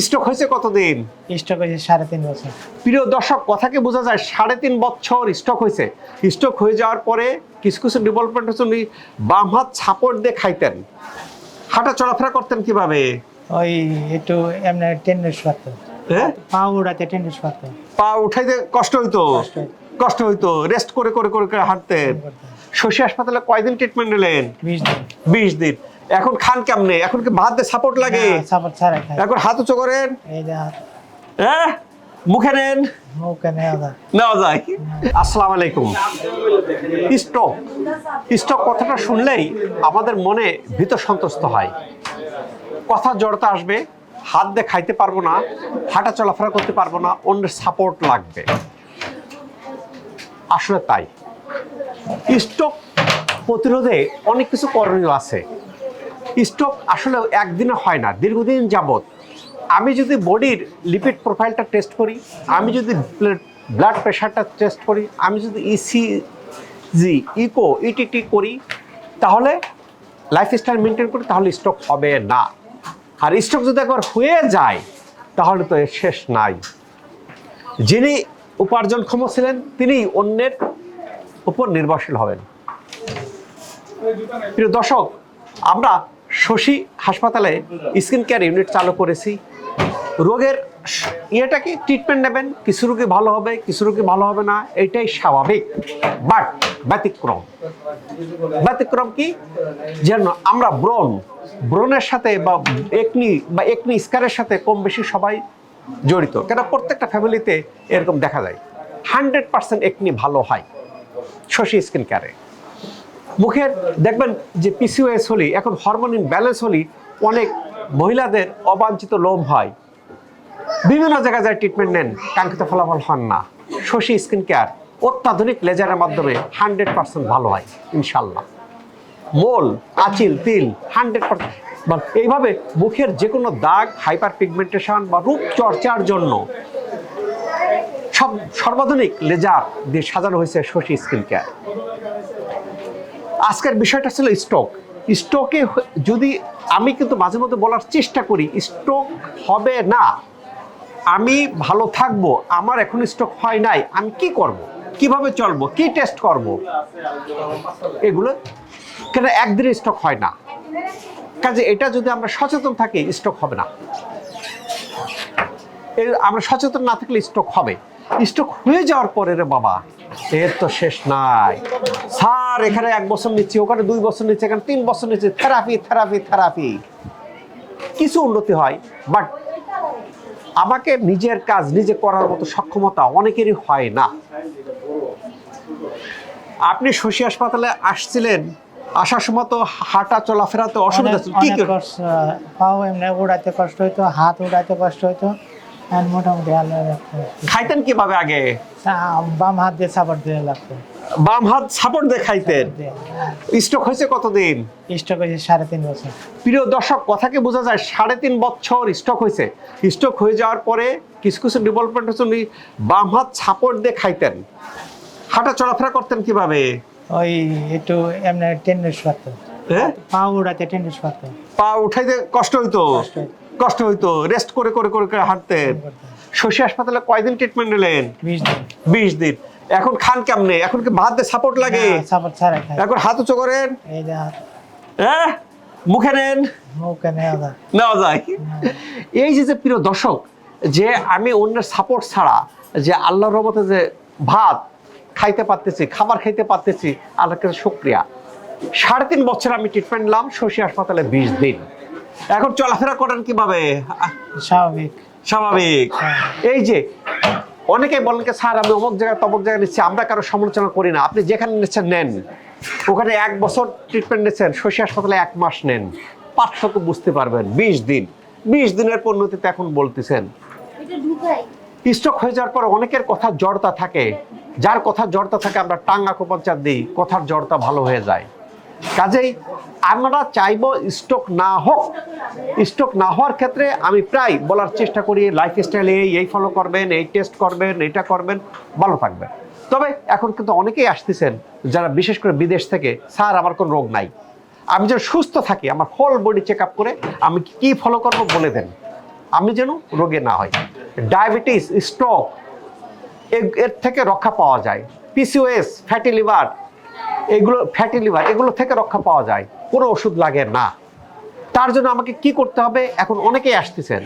Stroke হয়েছে কতদিন? Stock হয়েছে সাড়ে তিন বছর। প্রিয় দর্শক কথাকে বোঝা যায় সাড়ে তিন বছর স্ট্রোক হয়েছে। স্ট্রোক হয়ে যাওয়ার পরে কিছু কিছু ডেভেলপমেন্ট হচ্ছে উনি বাম হাত সাপোর্ট দিয়ে খাইতেন। হাঁটা চলাফেরা করতেন কীভাবে? ওই একটু এমনি টেন্ডেন্স পারতো হ্যাঁ? পা উড়াতে টেন্ডেন্স পা উঠাইতে কষ্ট হইতো? কষ্ট হইতো। রেস্ট করে করে করে করে হাঁটতেন। শশী হাসপাতালে কয়দিন ট্রিটমেন্ট নিলেন? বিশ দিন। বিশ দিন। এখন খান কেমনে? এখন কি ভাত সাপোর্ট লাগে? সাপোর্ট এখন হাত উঁচু করেন। এই যে হাত, হ্যাঁ? মুখে নেন। নেওয়া যায়। আসসালামু আলাইকুম। স্টক। স্টক কথাটা শুনলেই আমাদের মনে ভীত সন্তুষ্ট হয়। কথা জড়তা আসবে হাত দিয়ে খাইতে পারব না হাঁটা চলাফেরা করতে পারব না অন্যের সাপোর্ট লাগবে। আসলে তাই। স্টক প্রতিরোধে অনেক কিছু করণীয় আছে। স্ট্রোক আসলে একদিনে হয় না, দীর্ঘদিন যাবত আমি যদি বডির লিপিড প্রোফাইলটা টেস্ট করি, আমি যদি ব্লাড প্রেশারটা টেস্ট করি, আমি যদি ইসিজি ইকো ইটিটি করি, তাহলে লাইফস্টাইল মেনটেন করি, তাহলে স্ট্রোক হবে না। আর স্ট্রোক যদি একবার হয়ে যায়, তাহলে তো এর শেষ নাই। যিনি উপার্জনক্ষম ছিলেন, তিনি অন্যের উপর নির্ভরশীল হবেন। প্রিয় দর্শক, আমরা শশী হাসপাতালে স্কিন কেয়ার ইউনিট চালু করেছি। রোগের ইয়েটা কি? ট্রিটমেন্ট নেবেন, কিছু রোগী ভালো হবে, কিছু রোগী ভালো হবে না, এটাই স্বাভাবিক। বাট ব্যতিক্রম। ব্যতিক্রম কি? যেন আমরা ব্রণ, ব্রণের সাথে বা একনি বা একনি স্কারের সাথে কম বেশি সবাই জড়িত। কেন? প্রত্যেকটা ফ্যামিলিতে এরকম দেখা যায়। হান্ড্রেড পার্সেন্ট একনি ভালো হয়। শশী স্কিন কেয়ারে। মুখের, দেখবেন যে পিসিওএস হলি, এখন হরমোন ব্যালেন্স হলি অনেক মহিলাদের অবাঞ্ছিত লোম হয়। বিভিন্ন জায়গায় যায় ট্রিটমেন্ট নেন, কাঙ্ক্ষিত ফলাফল হন না। শশী স্কিন কেয়ার অত্যাধুনিক লেজারের মাধ্যমে হান্ড্রেড পার্সেন্ট ভালো হয় ইনশাল্লাহ মোল, আচিল, তিল হান্ড্রেড পার্সেন্ট এইভাবে মুখের যে কোনো দাগ হাইপার পিগমেন্টেশন বা রূপ চর্চার জন্য সব সর্বাধুনিক লেজার দিয়ে সাজানো হয়েছে শশী স্কিন কেয়ার আজকের বিষয়টা ছিল স্টক স্ট্রোকে হ- যদি আমি কিন্তু মাঝে মধ্যে বলার চেষ্টা করি স্ট্রোক হবে না, আমি ভালো থাকব, আমার এখন স্টক হয় নাই, আমি কি করব? কীভাবে চলবো? কি টেস্ট করব? এগুলো, কেন একদিনে স্টক হয় না? কাজে এটা যদি আমরা সচেতন থাকি স্টক হবে না। এর আমরা সচেতন না থাকলে স্ট্রোক হবে। স্ট্রোক হয়ে যাওয়ার পরে রে বাবা এর তো শেষ নাই। স্যার এখানে এক বছর নিচ্ছি ওখানে দুই বছর নিচ্ছে এখানে তিন বছর নিচ্ছে। থেরাপি থেরাপি থেরাপি কিছু উন্নতি হয় বাট আমাকে নিজের কাজ নিজে করার মতো সক্ষমতা অনেকেরই হয় না। আপনি শশী হাসপাতালে আসছিলেন আসার সময় তো হাঁটা চলাফেরাতে অসুবিধা অনেক ছিল। কি কষ্ট পাও এমনি উড়াতে কষ্ট হইতো হাত উড়াতে কষ্ট হইতো। মোটামুটি আলো রাখতো খাইতেন কীভাবে আগে? বাম হাত দিয়ে সাপোর্ট দিয়ে লাগতো। বাম হাত সাপোর্ট দিয়ে খাইতেন? স্ট্রোক হয়েছে কতদিন? স্টক হয়েছে সাড়ে তিন বছর। প্রিয় দর্শক কথাকে বোঝা যায়? সাড়ে তিন বছর স্ট্রোক হয়েছে। স্ট্রোক হয়ে যাওয়ার পরে কিছু কিছু ডেভেলপমেন্ট হচ্ছে উনি বাম হাত সাপোর্ট দিয়ে খাইতেন। হাঁটা চলাফেরা করতেন কীভাবে? ওই একটু এমনি টেন্ডেন্স হ্যাঁ? পা উড়াতে টেন্ডেন্স পারতো পা উঠাইতে কষ্ট হইতো? কষ্ট হইতো। কষ্ট হইতো রেস্ট করে করে করে করে হাঁটতেন শশী হাসপাতালে কয়দিন ট্রিটমেন্ট নিলেন? বিশ দিন। এখন খান কেমনে? এখন কি ভাত দিয়ে সাপোর্ট লাগে? এখন হাত উঁচু করেন? হ্যাঁ? মুখে নেন? নেওয়া যায়। এই যে যে প্রিয় দর্শক যে আমি অন্যের সাপোর্ট ছাড়া যে আল্লাহর রহমতে যে ভাত খাইতে পারতেছি খাবার খাইতে পারতেছি আল্লাহর কাছে শুক্রিয়া। সাড়ে তিন বছর আমি ট্রিটমেন্ট নিলাম শশী হাসপাতালে বিশ দিন। এখন চলাফেরা করেন কীভাবে? স্বাভাবিক। স্বাভাবিক। এই যে অনেকে বলেন কি স্যার আমি অমুক জায়গায় তমুক জায়গায় নিচ্ছি আমরা কারও সমালোচনা করি না। আপনি যেখানে নিচ্ছেন নেন। ওখানে এক বছর ট্রিটমেন্ট নিচ্ছেন শশী হাসপাতালে এক মাস নেন। পার্থক্য বুঝতে পারবেন। বিশ দিন। বিশ দিনের পরিণতিতে এখন বলতেছেন। স্ট্রোক হয়ে যাওয়ার পর অনেকের কথা জড়তা থাকে। যার কথা জড়তা থাকে আমরা টাঙ্গা কোপাচার দিই। কথার জড়তা ভালো হয়ে যায়। কাজেই আমরা চাইব স্ট্রোক না হোক স্ট্রোক না হওয়ার ক্ষেত্রে আমি প্রায় বলার চেষ্টা করি লাইফ স্টাইলে এই ফলো করবেন, এই টেস্ট করবেন, এটা করবেন, ভালো থাকবেন। তবে এখন কিন্তু অনেকেই আসতেছেন যারা বিশেষ করে বিদেশ থেকে, স্যার, আমার কোনো রোগ নাই। আমি যেন সুস্থ থাকি, আমার হোল বডি চেক আপ করে আমি কি ফলো করব বলে দেন। আমি যেন রোগে না হয় ডায়াবেটিস স্ট্রোক এর থেকে রক্ষা পাওয়া যায়। পিসিওএস ফ্যাটি লিভার এগুলো ফ্যাটি লিভার এগুলো থেকে রক্ষা পাওয়া যায়। কোনো ওষুধ লাগে না। তার জন্য আমাকে কি করতে হবে? এখন অনেকেই আসতেছেন।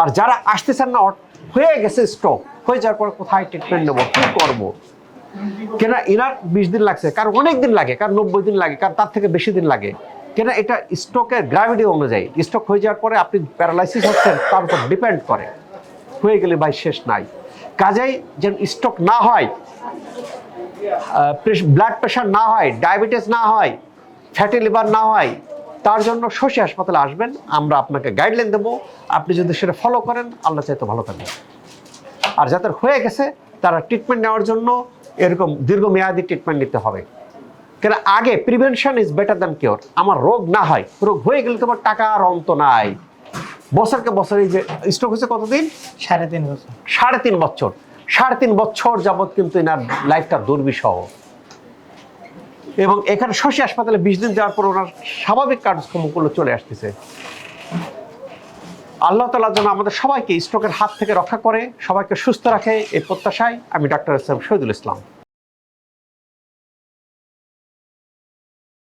আর যারা আসতেছেন না হয়ে গেছে স্ট্রোক হয়ে যাওয়ার পর কোথায় ট্রিটমেন্ট নেব? কি করব? কেন এনার বিশ দিন লাগছে। কারণ অনেক দিন লাগে, কারণ নব্বই দিন লাগে, কারণ তার থেকে বেশি দিন লাগে। কেন এটা স্ট্রোকের গ্র্যাভিটি অনুযায়ী। স্ট্রোক হয়ে যাওয়ার পরে আপনি প্যারালাইসিস হচ্ছেন, তার উপর ডিপেন্ড করে। হয়ে গেলে ভাই শেষ নাই। কাজেই যেন স্ট্রোক না হয় ব্লাড প্রেশার না হয় ডায়াবেটিস না হয় ফ্যাটি লিভার না হয় তার জন্য শশী হাসপাতালে আসবেন আমরা আপনাকে গাইডলাইন দেবো। আপনি যদি সেটা ফলো করেন আল্লাহ চাইতে ভালো থাকবেন আর যাদের হয়ে গেছে তারা ট্রিটমেন্ট নেওয়ার জন্য এরকম দীর্ঘমেয়াদী ট্রিটমেন্ট নিতে হবে। কেন আগে prevention is better than cure আমার রোগ না হয় রোগ হয়ে গেলে তোমার টাকা আর অন্ত নাই। বছরকে বছর এই যে স্ট্রোক হয়েছে কতদিন? সাড়ে তিন বছর। সাড়ে তিন বছর। সাড়ে তিন বছর যাবৎ কিন্তু এনার লাইফটা দুর্বিষহ। এবং এখানে শশী হাসপাতালে বিশ দিন যাওয়ার পর ওনার স্বাভাবিক কার্যক্রমগুলো চলে আসতেছে। আল্লাহ তালা যেন আমাদের সবাইকে স্ট্রোকের হাত থেকে রক্ষা করে, সবাইকে সুস্থ রাখে, এই প্রত্যাশায় আমি ডাক্তার ইসলাম শহীদুল ইসলাম।